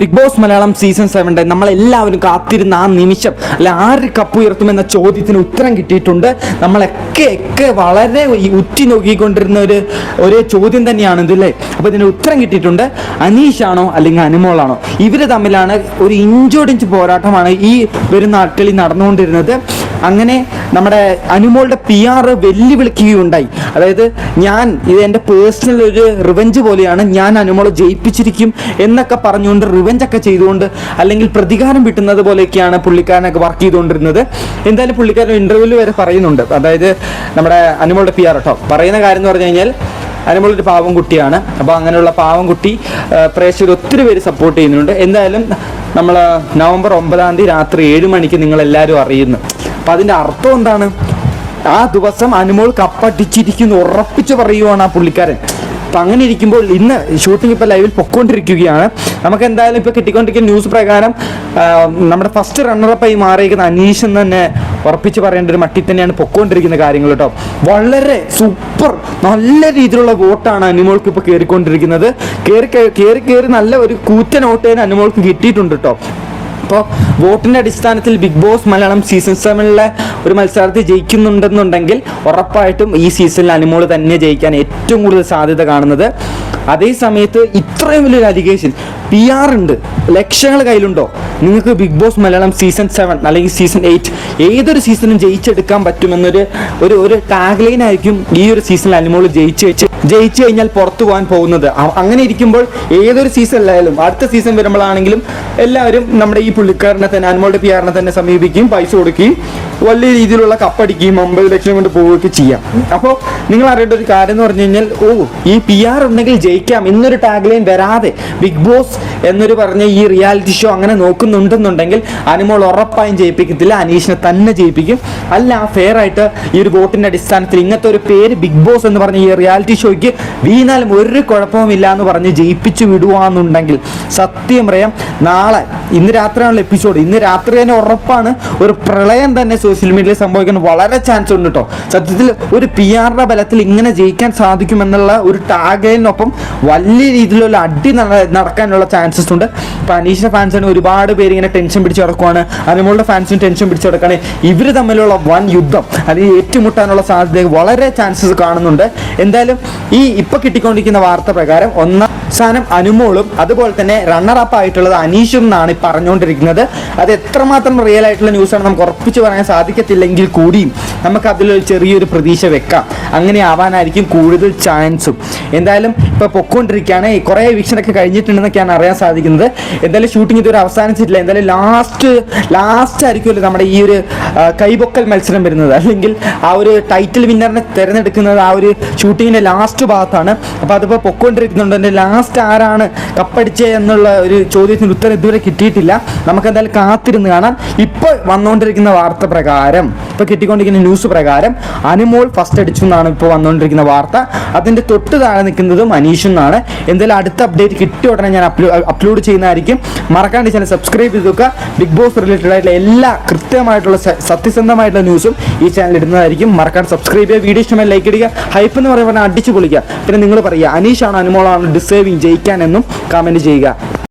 Big boss Malayalam season സെവന്റെ നമ്മളെല്ലാവരും കാത്തിരുന്ന ആ നിമിഷം അല്ല ആര് കപ്പ് ഉയർത്തുമെന്ന ചോദ്യത്തിന് ഉത്തരം കിട്ടിയിട്ടുണ്ട്. നമ്മളൊക്കെ ഒക്കെ വളരെ ഉറ്റി നോക്കിക്കൊണ്ടിരുന്ന ഒരു ഒരേ ചോദ്യം തന്നെയാണ് ഇതല്ലേ അപ്പോൾ ഇതിന് ഉത്തരം കിട്ടിയിട്ടുണ്ട്. അനീഷാണോ അല്ലെങ്കിൽ അനുമോളാണോ? ഇവർ തമ്മിലാണ് ഒരു ഇഞ്ചോടിഞ്ച് പോരാട്ടമാണ് ഈ വരുന്ന നാട്ടിൽ നടന്നുകൊണ്ടിരുന്നത്. അങ്ങനെ നമ്മുടെ അനുമോളുടെ പി ആർ വെല്ലുവിളിക്കുകയുണ്ടായി. അതായത് ഞാൻ ഇത് എന്റെ പേഴ്സണൽ ഒരു റിവഞ്ച് പോലെയാണ് ഞാൻ അനുമോളെ ജയിപ്പിച്ചിരിക്കും എന്നൊക്കെ പറഞ്ഞുകൊണ്ട് റിവഞ്ച് ഒക്കെ ചെയ്തുകൊണ്ട് അല്ലെങ്കിൽ പ്രതികാരം കിട്ടുന്നത് പോലെയൊക്കെയാണ് പുള്ളിക്കാരനൊക്കെ വർക്ക് ചെയ്തുകൊണ്ടിരുന്നത്. എന്തായാലും പുള്ളിക്കാരൻ ഇന്റർവ്യൂവിൽ വരെ പറയുന്നുണ്ട്. അതായത് നമ്മുടെ അനുമോളുടെ പി ആർ കേട്ടോ പറയുന്ന കാര്യം എന്ന് പറഞ്ഞു കഴിഞ്ഞാൽ അനുമോളൊരു പാവം കുട്ടിയാണ്. അപ്പോൾ അങ്ങനെയുള്ള പാവം കുട്ടി പ്രേക്ഷകർ ഒത്തിരി പേര് സപ്പോർട്ട് ചെയ്യുന്നുണ്ട്. എന്തായാലും നമ്മൾ നവംബർ ഒമ്പതാം തീയതി രാത്രി ഏഴ് മണിക്ക് നിങ്ങളെല്ലാവരും അറിയുന്നു. അപ്പം അതിന്റെ അർത്ഥം എന്താണ്? ആ ദിവസം അനുമോൾ കപ്പടിച്ചിരിക്കുന്നു ഉറപ്പിച്ച് പറയുവാണ് ആ പുള്ളിക്കാരൻ. അപ്പം അങ്ങനെ ഇരിക്കുമ്പോൾ ഇന്ന് ഷൂട്ടിംഗ് ഇപ്പോൾ ലൈവിൽ പൊക്കോണ്ടിരിക്കുകയാണ്. നമുക്ക് എന്തായാലും ഇപ്പോൾ കിട്ടിക്കൊണ്ടിരിക്കുന്ന ന്യൂസ് പ്രകാരം നമ്മുടെ ഫസ്റ്റ് റണ്ണറപ്പായി മാറിയിരിക്കുന്ന അനീഷ് എന്ന് തന്നെ ഉറപ്പിച്ച് പറയേണ്ട ഒരു മട്ടിൽ തന്നെയാണ് പൊക്കോണ്ടിരിക്കുന്ന കാര്യങ്ങൾ കേട്ടോ. വളരെ സൂപ്പർ നല്ല രീതിയിലുള്ള വോട്ടാണ് അനുമോൾക്ക് ഇപ്പോൾ കയറിക്കൊണ്ടിരിക്കുന്നത് കയറി കയറി കയറി നല്ല ഒരു കൂറ്റൻ വോട്ട് തന്നെ അനുമോൾക്ക് കിട്ടിയിട്ടുണ്ട് കേട്ടോ. അപ്പോൾ വോട്ടിന്റെ അടിസ്ഥാനത്തിൽ ബിഗ് ബോസ് മലയാളം സീസൺ സെവനിലെ ഒരു മത്സരാർത്ഥി ജയിക്കുന്നുണ്ടെന്നുണ്ടെങ്കിൽ ഉറപ്പായിട്ടും ഈ സീസണിൽ അനുമോൾ തന്നെ ജയിക്കാൻ ഏറ്റവും കൂടുതൽ സാധ്യത കാണുന്നത്. അതേ സമയത്ത് ഇത്രയും വലിയൊരു അലിഗേഷൻ പി ആർ ഉണ്ട്. ലക്ഷങ്ങൾ കയ്യിലുണ്ടോ? നിങ്ങൾക്ക് Bigg Boss Malayalam season seven അല്ലെങ്കിൽ സീസൺ എയ്റ്റ് ഏതൊരു സീസണും ജയിച്ചെടുക്കാൻ പറ്റുമെന്നൊരു ഒരു ഒരു ടാഗ് ആയിരിക്കും ഈ ഒരു സീസണിൽ അനുമോൾ ജയിച്ചു വെച്ച് ജയിച്ചു കഴിഞ്ഞാൽ പുറത്തു പോകാൻ പോകുന്നത്. അങ്ങനെ ഇരിക്കുമ്പോൾ ഏതൊരു സീസണിലായാലും അടുത്ത സീസൺ വരുമ്പോഴാണെങ്കിലും എല്ലാവരും നമ്മുടെ ഈ പുള്ളിക്കാരനെ തന്നെ അനുമോളുടെ പി ആറിനെ തന്നെ സമീപിക്കുകയും പൈസ കൊടുക്കുകയും വലിയ രീതിയിലുള്ള കപ്പടിക്കുകയും അമ്പത് ലക്ഷം കൊണ്ട് പോവുകയൊക്കെ ചെയ്യാം. അപ്പോൾ നിങ്ങൾ അറിയേണ്ട ഒരു കാര്യം എന്ന് പറഞ്ഞു കഴിഞ്ഞാൽ ഓ ഈ പി ആർ ഉണ്ടെങ്കിൽ ജയിക്കാം. എന്നൊരു ടാഗ് ലൈൻ വരാതെ ബിഗ് ബോസ് എന്നൊരു പറഞ്ഞ ഈ റിയാലിറ്റി ഷോ അങ്ങനെ നോക്കുന്നുണ്ടെന്നുണ്ടെങ്കിൽ അനുമോൾ ഉറപ്പായും ജയിപ്പിക്കത്തില്ല. അനീഷിനെ തന്നെ ജയിപ്പിക്കും. അല്ല ഫെയർ ആയിട്ട് ഈ ഒരു വോട്ടിന്റെ അടിസ്ഥാനത്തിൽ ഇങ്ങനത്തെ ഒരു പേര് ബിഗ് ബോസ് എന്ന് പറഞ്ഞ ഈ റിയാലിറ്റി ഷോയ്ക്ക് വീണാലും ഒരു കുഴപ്പവുമില്ല എന്ന് പറഞ്ഞ് ജയിപ്പിച്ചു വിടുവാന്നുണ്ടെങ്കിൽ സത്യം പറയാം നാളെ ഇന്ന് രാത്രിയാണല്ലോ എപ്പിസോഡ് ഇന്ന് രാത്രി തന്നെ ഉറപ്പാണ് ഒരു പ്രളയം തന്നെ സോഷ്യൽ മീഡിയയിൽ സംഭവിക്കാൻ വളരെ ചാൻസ് ഉണ്ട് കേട്ടോ സത്യത്തിൽ ഒരു പി ആറിന്റെ ബലത്തിൽ ഇങ്ങനെ ജയിക്കാൻ സാധിക്കുമെന്നുള്ള ഒരു ടാഗിനൊപ്പം വലിയ രീതിയിലുള്ള അടി നടക്കാനുള്ള ചാൻസസ് ഉണ്ട്. ഇപ്പൊ അനീഷിന്റെ ഫാൻസിന് ഒരുപാട് പേര് ഇങ്ങനെ ടെൻഷൻ പിടിച്ച് കിടക്കുവാണ് അനുമോളുടെ ഫാൻസിന് ടെൻഷൻ പിടിച്ച് കിടക്കാണ് ഇവർ തമ്മിലുള്ള വൻ യുദ്ധം അല്ലെങ്കിൽ ഏറ്റുമുട്ടാനുള്ള സാധ്യത വളരെ ചാൻസസ് കാണുന്നുണ്ട്. എന്തായാലും ഈ ഇപ്പൊ കിട്ടിക്കൊണ്ടിരിക്കുന്ന വാർത്ത പ്രകാരം ഒന്നാം സ്ഥാനം അനുമോളും അതുപോലെ തന്നെ റണ്ണർ അപ്പ് ആയിട്ടുള്ളത് അനീഷും എന്നാണ് പറഞ്ഞുകൊണ്ടിരിക്കുന്നത്. അത് എത്രമാത്രം റിയൽ ആയിട്ടുള്ള ന്യൂസാണ് നമുക്ക് ഉറപ്പിച്ച് പറയാൻ സാധിക്കത്തില്ലെങ്കിൽ കൂടിയും നമുക്ക് അതിലൊരു ചെറിയൊരു പ്രതീക്ഷ വെക്കാം. അങ്ങനെ ആവാനായിരിക്കും കൂടുതൽ ചാൻസും എന്തായാലും ഇപ്പോൾ പൊക്കോണ്ടിരിക്കുകയാണ്. കുറേ വീക്ഷണമൊക്കെ കഴിഞ്ഞിട്ടുണ്ടെന്നൊക്കെയാണ് അറിയാൻ സാധിക്കുന്നത്. എന്തായാലും ഷൂട്ടിംഗ് ഇതുവരെ അവസാനിച്ചിട്ടില്ല. എന്തായാലും ലാസ്റ്റ് ലാസ്റ്റ് ആയിരിക്കുമല്ലോ നമ്മുടെ ഈ ഒരു കൈപൊക്കൽ മത്സരം വരുന്നത്. അല്ലെങ്കിൽ ആ ഒരു ടൈറ്റിൽ വിന്നറിനെ തിരഞ്ഞെടുക്കുന്നത് ആ ഒരു ഷൂട്ടിങ്ങിന്റെ ലാസ്റ്റ് ഭാഗത്താണ് അപ്പോൾ അതിപ്പോൾ പൊക്കോണ്ടിരിക്കുന്നുണ്ട്. എന്റെ ലാസ്റ്റ് ആരാണ് കപ്പടിച്ചേ എന്നുള്ള ഒരു ചോദ്യത്തിന് ഉത്തരം ഇതുവരെ കിട്ടിയിട്ടില്ല. നമുക്ക് എന്തായാലും കാത്തിരുന്ന് കാണാം. ഇപ്പോൾ വന്നുകൊണ്ടിരിക്കുന്ന വാർത്ത പ്രകാരം ഇപ്പോൾ കിട്ടിക്കൊണ്ടിരിക്കുന്ന ന്യൂസ് പ്രകാരം അനുമോൾ ഫസ്റ്റ് അടിച്ചു എന്നാണ് ഇപ്പോൾ വന്നുകൊണ്ടിരിക്കുന്ന വാർത്ത. അതിന്റെ തൊട്ട് താഴെ നിൽക്കുന്നത് മനീഷ് എന്നാണ്. എന്തായാലും അടുത്ത അപ്ഡേറ്റ് കിട്ടിയ ഉടനെ ഞാൻ അപ്ലോഡ് ചെയ്യുന്നതായിരിക്കും. മറക്കാണ്ട് ചാനൽ സബ്സ്ക്രൈബ് ചെയ്ത് നോക്കുക ബിഗ് ബോസ് റിലേറ്റഡ് ആയിട്ടുള്ള എല്ലാ കൃത്യമായിട്ടുള്ള സത്യസന്ധമായിട്ടുള്ള ന്യൂസും ഈ ചാനൽ ഇടുന്നതായിരിക്കും. മറക്കാണ്ട് സബ്സ്ക്രൈബ് ചെയ്യുക വീഡിയോ ഇഷ്ടമായി ലൈക്ക് ഇടുക ഹൈപ്പ് എന്ന് പറയുമ്പോൾ അടിച്ചു പൊളിക്കുക. പിന്നെ നിങ്ങൾ പറയുക അനീഷാണോ അനുമോളാണോ ഡിസേർവിങ് ജയിക്കാനെന്നും കമന്റ് ചെയ്യുക.